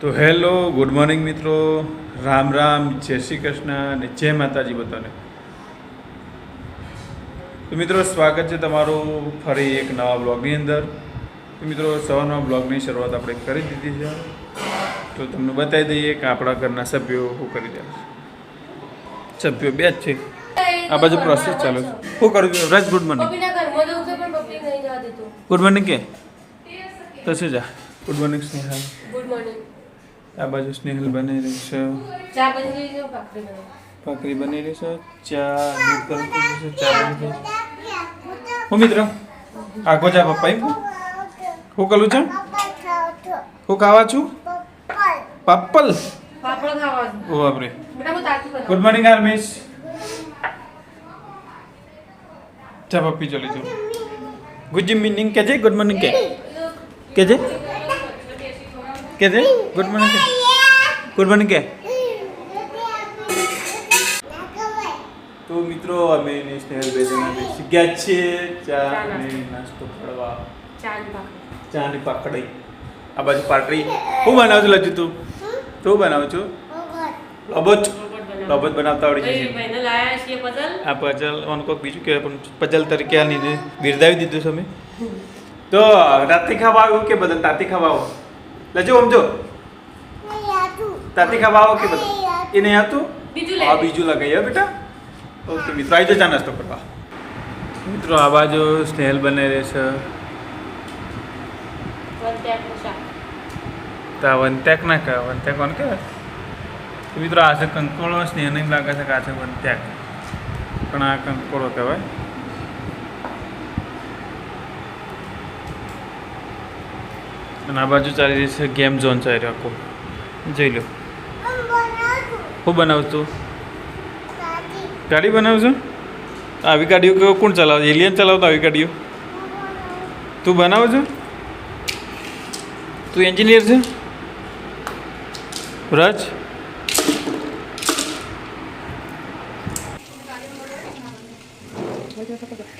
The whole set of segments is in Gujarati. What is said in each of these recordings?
તો હેલો, ગુડ મોર્નિંગ મિત્રો. રામ રામ, જય શ્રી કૃષ્ણ અને જય માતાજી બધાને. તો મિત્રો, સ્વાગત છે તમારું ફરી એક નવા બ્લોગની અંદર. તો મિત્રો, સવારના બ્લોગની શરૂઆત આપણે કરી દીધી છે. તો તમને બતાવી દઈએ કે આપણા ઘરના સભ્યો શું કરી રહ્યા છે. સભ્યો બે જ છે. આ બાજુ પ્રોસેસ ચાલુ છે. કરું છું? રજ ગુડ મોર્નિંગ પપ્પીના ઘરમાં જવું છે પણ પપ્પી નહીં જવા દેતું ગુડ મોર્નિંગ કે તો શું જા good morning Snehal good morning આ બાજુ સ્નેહલ બની રહી છે ચા બની ગઈ છે ભાખરી બનાવો ભાખરી બની રહી છે ચા દૂધ ગરમ થઈ ગયું છે ચા બની ગઈ હું મિત્ર આગો જા પપ્પા એમ હું કરું છું હું ખાવા છું પપ્પલ પાપડ ખાવા છે. ઓ બાપરે બેટા હું તાકી બનાવું ગુડ મોર્નિંગ આર્મિસ ચા પપ્પી ચલી જાઉં ગુડ ઇવનિંગ કે છે ગુડ મોર્નિંગ કે કે છે કે છે ગુડ મોર્નિંગ કે ગુડ મોર્નિંગ કે તો મિત્રો અમે ને સ્નેહલ બે જણા બેસી ગયા છીએ. ચા અને નાસ્તો કરવા. ચા ને ભાખરી ચા ની પાકડી આ બાજુ પાટરી હું બનાવું છું લજુ તું? તું બનાવું છું? લોબોટ લોબોટ બનાવતા આવડી જાય જશે આ પજલ ઓન કોક બીજું કહેવાય પણ પજલ તરીકે આ લીધે બિરદાવી દીધું છે અમે. તો રાતથી ખાવા આવ્યું કે બદલ? તાતી ખાવા આવો. લજો આમ જો તાતી ખાવા આવો કે બધા એ નહીં હતું બીજું આ બીજું લગાઈએ બેટા. ઓકે મિત્રો આવી જજા નાસ્તો કરવા. મિત્રો આ બાજુ સ્નેહલ બને રહે છે. વંત્યાક ના કહેવાય વંત્યાક કોણ કહેવાય? તો મિત્રો આ છે કંકોળો, સ્નેહને લાગે છે કે આ છે વંત્યાક પણ આ કંકોળો કહેવાય. અને આ બાજુ ચાલી રહી છે ગેમ ઝોન ચાલી રહ્યો આખો. જોઈ લો. શું બનાવું તું ગાડી બનાવજો. આવી ગાડીઓ કોણ ચલાવે? એલિયન ચલાવતો આવી ગાડીઓ? તું બનાવજો. તું એન્જિનિયર છે? રજ?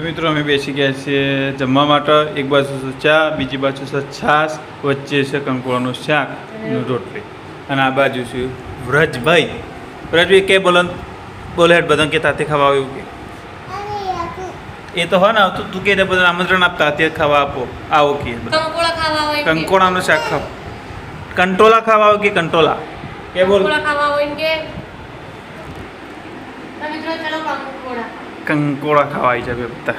તો મિત્રો અમે બેસી ગયા છીએ જમવા માટે. એક બાજુ છે ચા બીજી બાજુ છે છાશ વચ્ચે છે કંકોળાનું શાકનું રોટલી. અને આ બાજુ છે વ્રજભાઈ. વ્રજભાઈ કે બોલન બોલે હેઠ બધા કે તાતે ખાવા આવ્યું કે? એ તો હોય ને આવતું તું કે બધા આમંત્રણ આપતા તે ખાવા આપો. આવો કે. કંકોળાનું શાક ખાવ. કંટોલા ખાવા આવો કે કંટોલા? કે બોલ? ખાવા હોય કે? મિત્રો ચાલો કંકોળા. કંકોળા ખાવા આવી જાય બધા.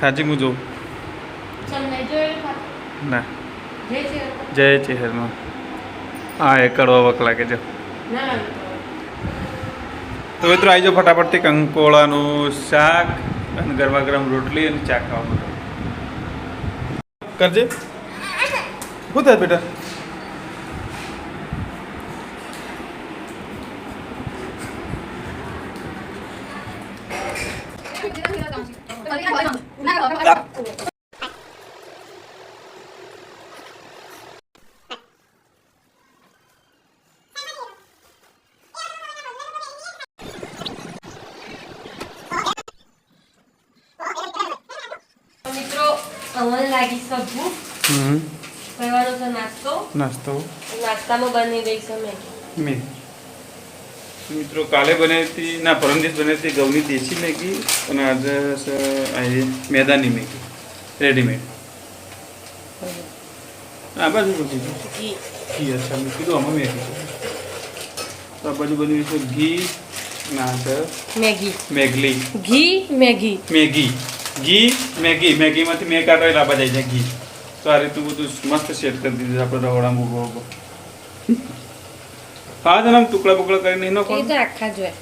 ખાજી હું જોઉં ના. જય ચહેરમાં હા એ કડવા વક લાગે છે. તો મિત્રો આવી જાઓ ફટાફટથી કંકોળાનું શાક અને ગરમા ગરમ રોટલી અને ચા ખાવા કરજે. શું થાય બેટા મિત્રો અમને લાગી ભૂખ હમ. કરવાનો છે નાસ્તો. નાસ્તો. નાસ્તામાં બની ગઈ છે મેગી. મેં મિત્રો કાલે બનાવી હતી ના પરમ દિવસ બનાવી હતી ઘઉંની દેશી મેગી અને આજે આ મેદાની મેગી રેડીમેડ આ બાજુ ઘી. ઘી અચ્છા મેં કીધું આમાં મેગી તો આ બાજુ બની છે ઘી ના છે મેગી. મેગલી. ઘી મેગી. મેગી. ઘી મેગી. મેગીમાંથી મેં કાઢો લાભા જાય છે ઘી. તો આ રીતનું બધું મસ્ત સેટ કરી દીધું આપણે રવડા મૂકવા હા જણામ ટુકડા બુકડા કરીને એનો કોણ? તો આખા જોઈએ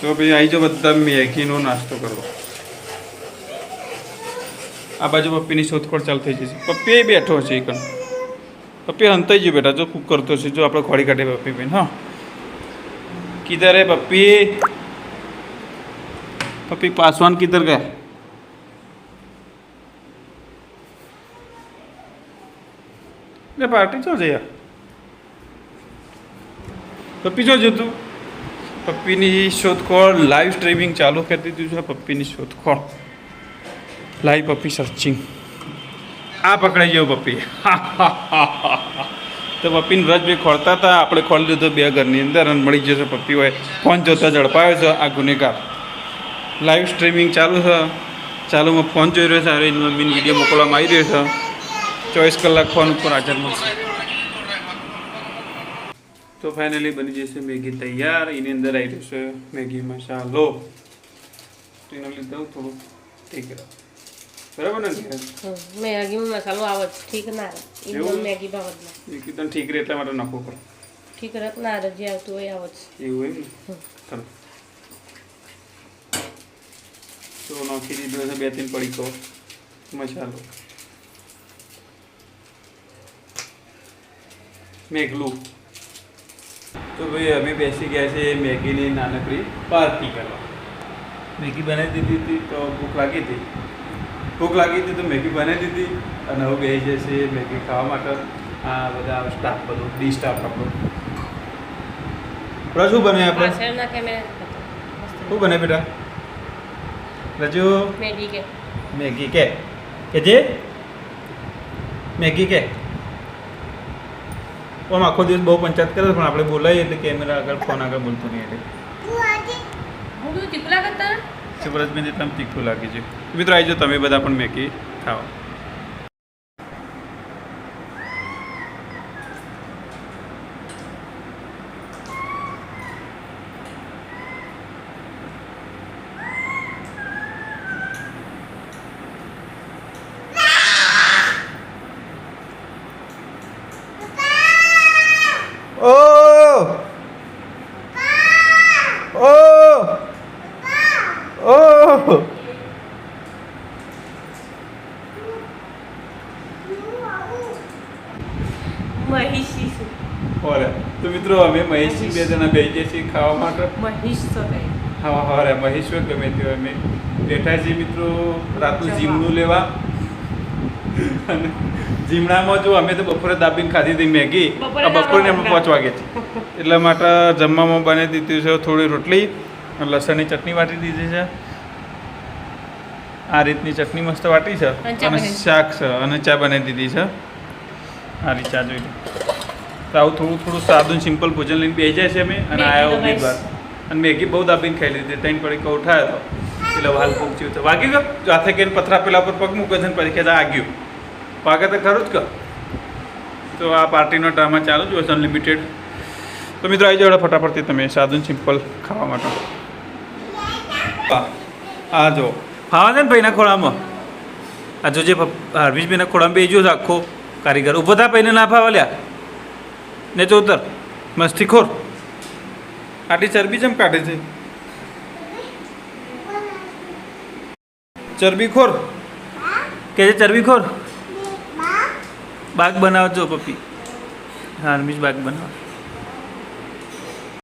તો ભાઈ આવી જાઓ બધા મેગીનો નાસ્તો કરો આ બાજુ પપ્પીની શોધખોળ ચાલુ થઈ જશે. પપ્પી બેઠો છે એક પપ્પી હંતાઈ ગયો બેટા જો કૂક કરતો છે જો આપણે ખોડી કાઢે પપ્પી બેન હા. કિધર હે પપ્પી. પપ્પી પાસવાન કિધર ગયા. લે પાર્ટી ચો છે યાર પપ્પી જો જોતું? પપ્પીની શોધખોળ લાઈવ સ્ટ્રીમિંગ ચાલુ કરી દીધું છે પપ્પીની શોધખોળ. લાઈવ પપ્પી સર્ચિંગ આ પકડાઈ ગયો પપ્પી. તો પપ્પીને વ્રજ બી ખોળતા હતા, આપણે ખોલી દીધો બે ઘરની અંદર અને મળી જશે પપ્પી હોય. ફોન જોતા ઝડપાયો છે આ ગુનેગાર. લાઈવ સ્ટ્રીમિંગ ચાલુ છે. ચાલુમાં ફોન જોઈ રહ્યો છે હવે એની મમ્મીને વીડિયો મોકલવામાં આવી રહ્યો છે. ચોવીસ કલાક ફોન ઉપર હાજર મળશે. તો ફાઇનલી બની જશે મેગી તૈયાર. એની અંદર આવી જશે મેગી મસાલો. તો એનો લીધે હું થોડું ઠીક બરાબર ને મેગીમાં મસાલો આવે ઠીક ના એવું? મેગી ભાવત ના એકદમ ઠીક રહે એટલા માટે નખો પડે ઠીક રહે ના રહે. જે આવતું હોય આવે એવું એમ ને? ચાલો. તો નાખી દીધો છે બે ત્રણ પડીકો મસાલો. મેઘલું. તો ભાઈ અમે બેસી ગયા છે મેગીની નાનકડી પાર્ટી કરવા. મેગી બનાવી દીધી હતી તો ભૂખ લાગી હતી. ભૂખ લાગી હતી તો મેગી બનાવી દીધી અને હવે બેસી જશે મેગી ખાવા માટે. આ બધા સ્ટાફ બધું ડી સ્ટાફ આપણો. રજુ બને આપણે? શું બને બેટા? રજુ? મેગી કે. મેગી કે. કે જે? મેગી કે. આમ આખો દિવસ બહુ પંચાયત કરે પણ આપણે બોલાવીએ એટલે કેમેરા આગળ ફોન આગળ બોલતો નહીં એટલે. સુબ્રજબેન એટલે આમ તીખું લાગે છે. મિત્રો આવી જાઓ તમે બધા પણ મેકી ખાવા ઓ મહિષી છું. ઓરે તો મિત્રો અમે મહેશી બે જણા બેસીએ છીએ ખાવા માટે. મહિષ તો હા હા રે મહેશ હોય ગમે તે અમે બેઠા છીએ મિત્રો રાતનું જીમનું લેવા. અને જીમણામાં જો અમે તો બપોરે દાબીને ખાધી હતી મેગી. બપોરે અમે પાંચ વાગે. છે એટલા માટે જમવામાં બનાવી દીધું છે થોડી રોટલી. લસણની ચટણી વાટી દીધી છે. આ રીતની ચટણી મસ્ત વાટી છે. અને. શાક છે અને ચા બનાવી દીધી છે. આ રીત ચા જોઈ. તો આવું થોડું થોડું સાદું સિમ્પલ ભોજન લઈને બેસી જાય છે અમે. અને બસ. બાર અને મેગી બહુ દાબીને ખાઈ લીધી. ત્રણ પડી ઉઠાયો હતો એટલે હાલ પહોંચ્યું તો વાગી ગયો? જાથે કહીને પથરા પેલા પર પગ મૂકે છે ને પછી કે આગ્યું. પાકે તો ખરું જ કર તો આ પાર્ટીનો ડ્રામા ચાલુ જ હોય છે અનલિમિટેડ તો મિત્રો આવી જાઓ ફટાફટથી તમે સાદું સિમ્પલ ખાવા માટે. આ- જો. ફાવા છે ને ભાઈના ખોળામાં? આ જો જે હરવીશભાઈના ખોળામાં બેજો આખો કારીગર. ઊભો થા ભાઈને ના ફાવા લ્યા. ને ઉતર. મસ્તી ખોર. આટલી ચરબી જેમ કાઢે છે? ચરબી ખોર? કે છે ચરબી ખોર? બાગ. બનાવજો પપ્પી હા હરમીશ બાગ બનાવ.